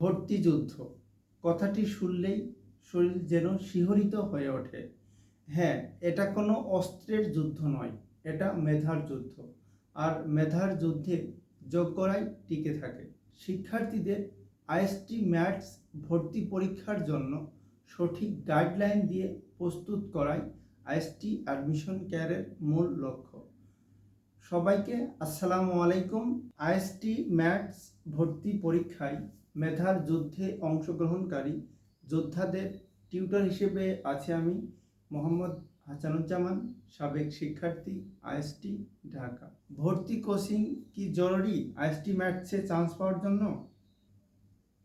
ভর্তি যুদ্ধ। কথাটি শুনলেই শরীর যেন শিহরিত হয়ে ওঠে। হ্যাঁ এটা কোনো অস্ত্রের যুদ্ধ নয়, এটা মেধার যুদ্ধ। আর মেধার যুদ্ধে যোগ্যরাই টিকে থাকে। শিক্ষার্থীদের আইএসটি ম্যাথস ভর্তি পরীক্ষার জন্য সঠিক গাইডলাইন দিয়ে প্রস্তুত করাই আইএসটি অ্যাডমিশন কেয়ারের মূল লক্ষ্য। সবাইকে আসসালামু আলাইকুম। আইএসটি ম্যাথস ভর্তি পরীক্ষায় মেধার যুদ্ধে অংশগ্রহণকারী যোদ্ধাদের টিউটর হিসেবে আছে আমি মোহাম্মদ হাসানুজ্জামান, সাবেক শিক্ষার্থী আইএসটি ঢাকা। ভর্তি কোচিং কি জরুরি? আইএসটি ম্যাথসে চান্স পাওয়ার জন্য?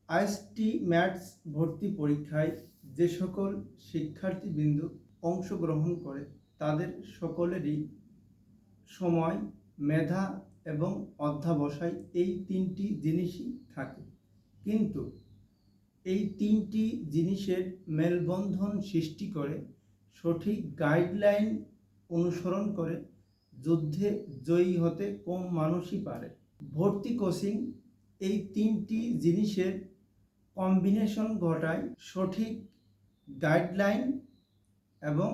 আইএসটি ম্যাথস ভর্তি পরীক্ষায় যে সকল শিক্ষার্থীবৃন্দ অংশগ্রহণ করে, তাদের সকলেরই সময়, মেধা এবং অধ্যাবসায় এই তিনটি জিনিসই থাকে। কিন্তু এই তিনটি জিনিসের মেলবন্ধন সৃষ্টি করে, সঠিক গাইডলাইন অনুসরণ করে, যুদ্ধে জয়ী হতে কম মানুষই পারে। ভর্তি কোচিং এই তিনটি জিনিসের কম্বিনেশন ঘটায় সঠিক গাইডলাইন এবং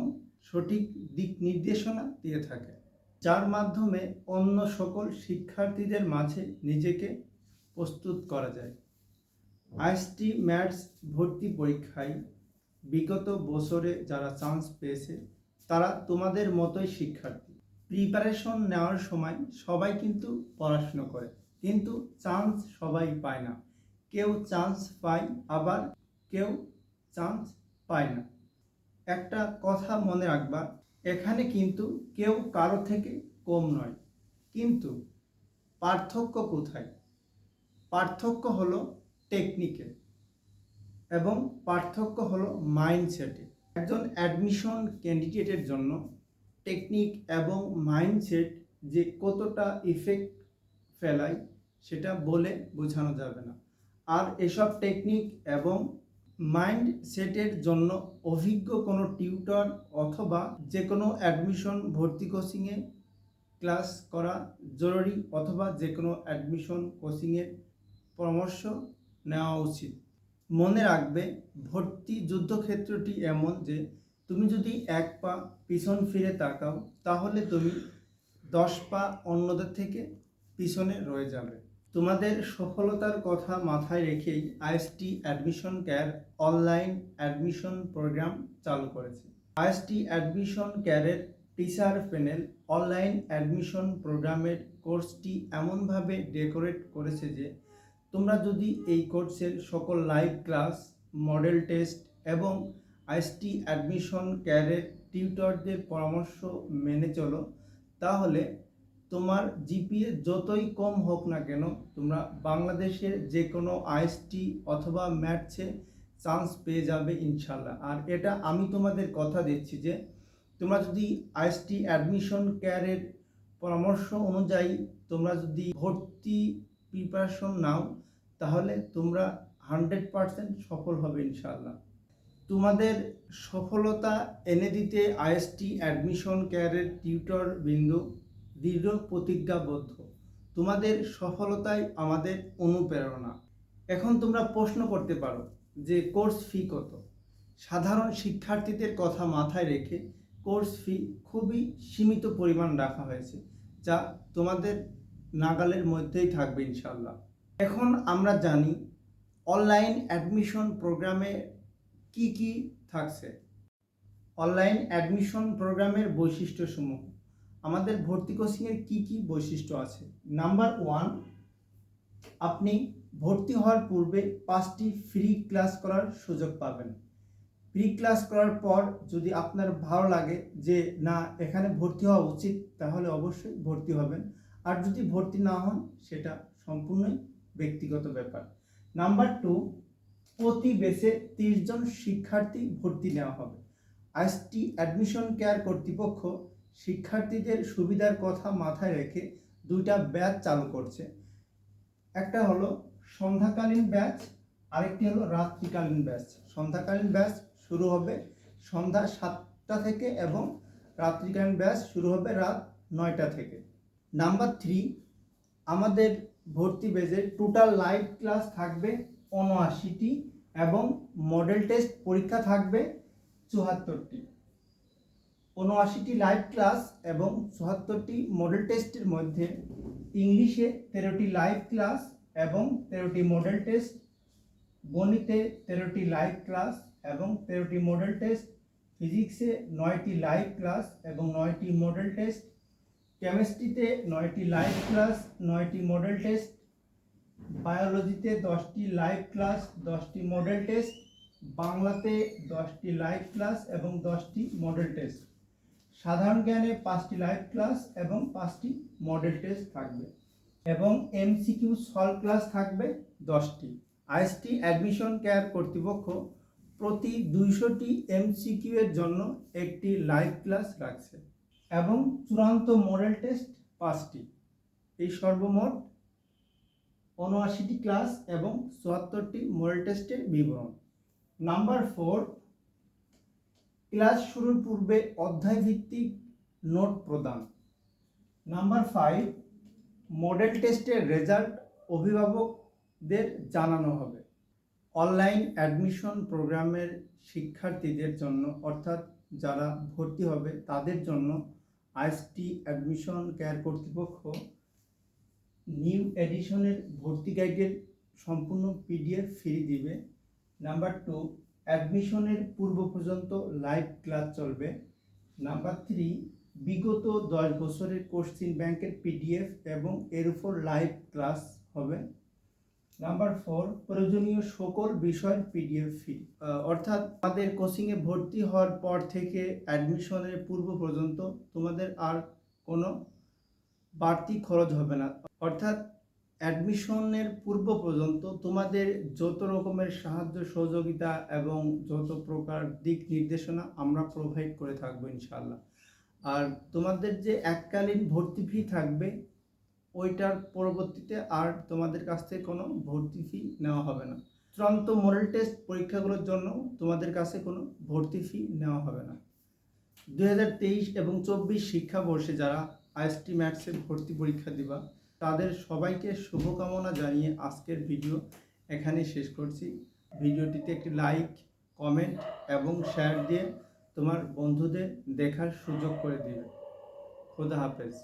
সঠিক দিক নির্দেশনা দিয়ে থাকে, যার মাধ্যমে অন্য সকল শিক্ষার্থীদের মাঝে নিজেকে প্রস্তুত করা যায়। আইএসটি ম্যাথস ভর্তি পরীক্ষায় বিগত বছরে যারা চান্স পেয়েছে, তারা তোমাদের মতোই শিক্ষার্থী। প্রিপারেশন নেওয়ার সময় সবাই কিন্তু পড়াশুনো করে, কিন্তু চান্স সবাই পায় না। কেউ চান্স পায়, আবার কেউ চান্স পায় না। একটা কথা মনে রাখবা, এখানে কিন্তু কেউ কারও থেকে কম নয়, কিন্তু পার্থক্য কোথায়? পার্থক্য হলো টেকনিকে এবং পার্থক্য হলো মাইন্ডসেটে একজন অ্যাডমিশন ক্যান্ডিডেটের জন্য টেকনিক এবং মাইন্ডসেট যে কতটা ইফেক্ট ফেলায় সেটা বলে বোঝানো যাবে না। আর এসব টেকনিক এবং মাইন্ড সেটের জন্য অভিজ্ঞ কোনো টিউটর অথবা যে কোনো অ্যাডমিশন ভর্তি কোচিংয়ে ক্লাস করা জরুরি অথবা যে কোনো অ্যাডমিশন কোচিংয়ের পরামর্শ নেওয়া উচিত। মনে রাখবে, ভর্তি যুদ্ধক্ষেত্রটি এমন যে, তুমি যদি এক পা পিছন ফিরে তাকাও, তাহলে তুমি দশ পা অন্যদের থেকে পিছনে রয়ে যাবে। তোমাদের সফলতার কথা মাথায় রেখেই IST admission care online admission programme চালু করেছে। আইএসটি অ্যাডমিশন কেয়ারের টিচার প্যানেল অনলাইন অ্যাডমিশন প্রোগ্রামের কোর্সটি এমনভাবে ডেকোরেট করেছে যে তোমরা যদি এই কোর্সের সকল লাইভ ক্লাস মডেল টেস্ট এবং আইএসটি অ্যাডমিশন কেয়ারের টিউটরদের পরামর্শ মেনে চলো, তাহলে তোমার জিপিএ যতই কম হোক না কেন, তোমরা বাংলাদেশের যে কোনো আইএসটি অথবা ম্যাথসে চান্স পেয়ে যাবে ইনশাল্লাহ। আর এটা আমি তোমাদের কথা দিচ্ছি যে, তোমরা যদি আইএসটি অ্যাডমিশন কেয়ারের পরামর্শ অনুযায়ী তোমরা যদি ভর্তি প্রিপারেশন নাও, তাহলে তোমরা হান্ড্রেড পারসেন্ট সফল হবে ইনশাল্লাহ তোমাদের সফলতা এনে দিতে আইএসটি অ্যাডমিশন কেয়ারের টিউটর বিন্দু দৃঢ় প্রতিজ্ঞাবদ্ধ। তোমাদের সফলতাই আমাদের অনুপ্রেরণা। এখন তোমরা প্রশ্ন করতে পারো যে কোর্স ফি কত? সাধারণ শিক্ষার্থীদের কথা মাথায় রেখে কোর্স ফি খুবই সীমিত পরিমাণ রাখা হয়েছে, যা তোমাদের নাগালের মধ্যেই থাকবে ইনশাল্লাহ এখন আমরা জানি অনলাইন অ্যাডমিশন প্রোগ্রামে কি কি থাকছে। অনলাইন অ্যাডমিশন প্রোগ্রামের বৈশিষ্ট্যসমূহ। আমাদের ভর্তি কোচিংয়ের কি কি বৈশিষ্ট্য আছে? নাম্বার ওয়ান, আপনি ভর্তি হওয়ার পূর্বে পাঁচটি ফ্রি ক্লাস করার সুযোগ পাবেন। ফ্রি ক্লাস করার পর যদি আপনার ভালো লাগে যে, না, এখানে ভর্তি হওয়া উচিত, তাহলে অবশ্যই ভর্তি হবেন। আর যদি ভর্তি না হন, সেটা সম্পূর্ণই ব্যক্তিগত ব্যাপার। নাম্বার টু প্রতি বেসে তিরিশ জন শিক্ষার্থী ভর্তি নেওয়া হবে। আইসটি অ্যাডমিশন কেয়ার কর্তৃপক্ষ শিক্ষার্থীদের সুবিধার কথা মাথায় রেখে দুইটা ব্যাচ চালু করছে। একটা হলো সন্ধ্যাকালীন ব্যাচ আরেকটি হলো রাত্রিকালীন ব্যাচ সন্ধ্যাকালীন ব্যাচ শুরু হবে সন্ধ্যা সাতটা থেকে এবং রাত্রিকালীন ব্যাচ শুরু হবে রাত নয়টা থেকে। নাম্বার থ্রি আমাদের ভর্তি বেজে টোটাল লাইভ ক্লাস থাকবে উনআশিটি এবং মডেল টেস্ট পরীক্ষা থাকবে চুহাত্তরটি উনআশিটি লাইভ ক্লাস এবং চুহাত্তরটি মডেল টেস্টের মধ্যে ইংলিশে তেরোটি লাইভ ক্লাস এবং তেরোটি মডেল টেস্ট গণিতে তেরোটি লাইভ ক্লাস এবং তেরোটি মডেল টেস্ট ফিজিক্সে নয়টি লাইভ ক্লাস এবং নয়টি মডেল টেস্ট কেমিস্ট্রিতে নয়টি লাইভ ক্লাস নয়টি মডেল টেস্ট বায়োলজিতে দশটি লাইভ ক্লাস দশটি মডেল টেস্ট বাংলাতে দশটি লাইভ ক্লাস এবং দশটি মডেল টেস্ট সাধারণ জ্ঞানে পাঁচটি লাইভ ক্লাস এবং পাঁচটি মডেল টেস্ট থাকবে এবং এমসিকিউ সলভ ক্লাস থাকবে দশটি। আইএসটি অ্যাডমিশন কেয়ার কর্তৃপক্ষ প্রতি দুইশোটি এমসিকিউ এর জন্য একটি লাইভ ক্লাস রাখছে। এবং চূড়ান্ত মডেল টেস্ট পাঁচটি। এই সর্বমোট উনআশিটি ক্লাস এবং চুয়াত্তরটি মডেল টেস্টের বিবরণ। নাম্বার ফোর, ক্লাস শুরুর পূর্বে অধ্যায় ভিত্তিক নোট প্রদান। নাম্বার ফাইভ, মডেল টেস্টের রেজাল্ট অভিভাবকদের জানানো হবে। অনলাইন অ্যাডমিশন প্রোগ্রামের শিক্ষার্থীদের জন্য, অর্থাৎ যারা ভর্তি হবে, তাদের জন্য আইএসটি অ্যাডমিশন কেয়ার কর্তৃপক্ষ নিউ এডিশনের ভর্তি গাইডের সম্পূর্ণ পিডিএফ ফ্রি দিবে। নাম্বার টু, অ্যাডমিশনের পূর্ব পর্যন্ত লাইভ ক্লাস চলবে। নাম্বার থ্রি, বিগত দশ বছরের কোশ্চিন ব্যাংকের পিডিএফ এবং এর উপর লাইভ ক্লাস হবে। নাম্বার ফোর প্রয়োজনীয় সকল বিষয়ের পিডিএফ ফি অর্থাৎ আমাদের কোচিংয়ে ভর্তি হওয়ার পর থেকে অ্যাডমিশনের পূর্ব পর্যন্ত তোমাদের আর কোনো বাড়তি খরচ হবে না। অর্থাৎ অ্যাডমিশনের পূর্ব পর্যন্ত তোমাদের যত রকমের সাহায্য, সহযোগিতা এবং যত প্রকার দিক নির্দেশনা আমরা প্রোভাইড করে থাকব ইনশাল্লাহ আর তোমাদের যে এককালীন ভর্তি ফি থাকবে ওইটার পরবর্তীতে আর তোমাদের কাছ থেকে কোনো ভর্তি ফি নেওয়া হবে না। চূড়ান্ত মোরাল টেস্ট পরীক্ষাগুলোর জন্য তোমাদের কাছে কোনো ভর্তি ফি নেওয়া হবে না। দু হাজার তেইশ এবং চব্বিশ শিক্ষাবর্ষে যারা আইএসটি ম্যাথসে ভর্তি পরীক্ষা দিবা, তাদের সবাইকে শুভকামনা জানিয়ে আজকের ভিডিও এখানে শেষ করছি। ভিডিওটিতে একটি লাইক কমেন্ট এবং শেয়ার দিয়ে তোমার বন্ধুদের দেখার সুযোগ করে দিবে। খোদা হাফেজ।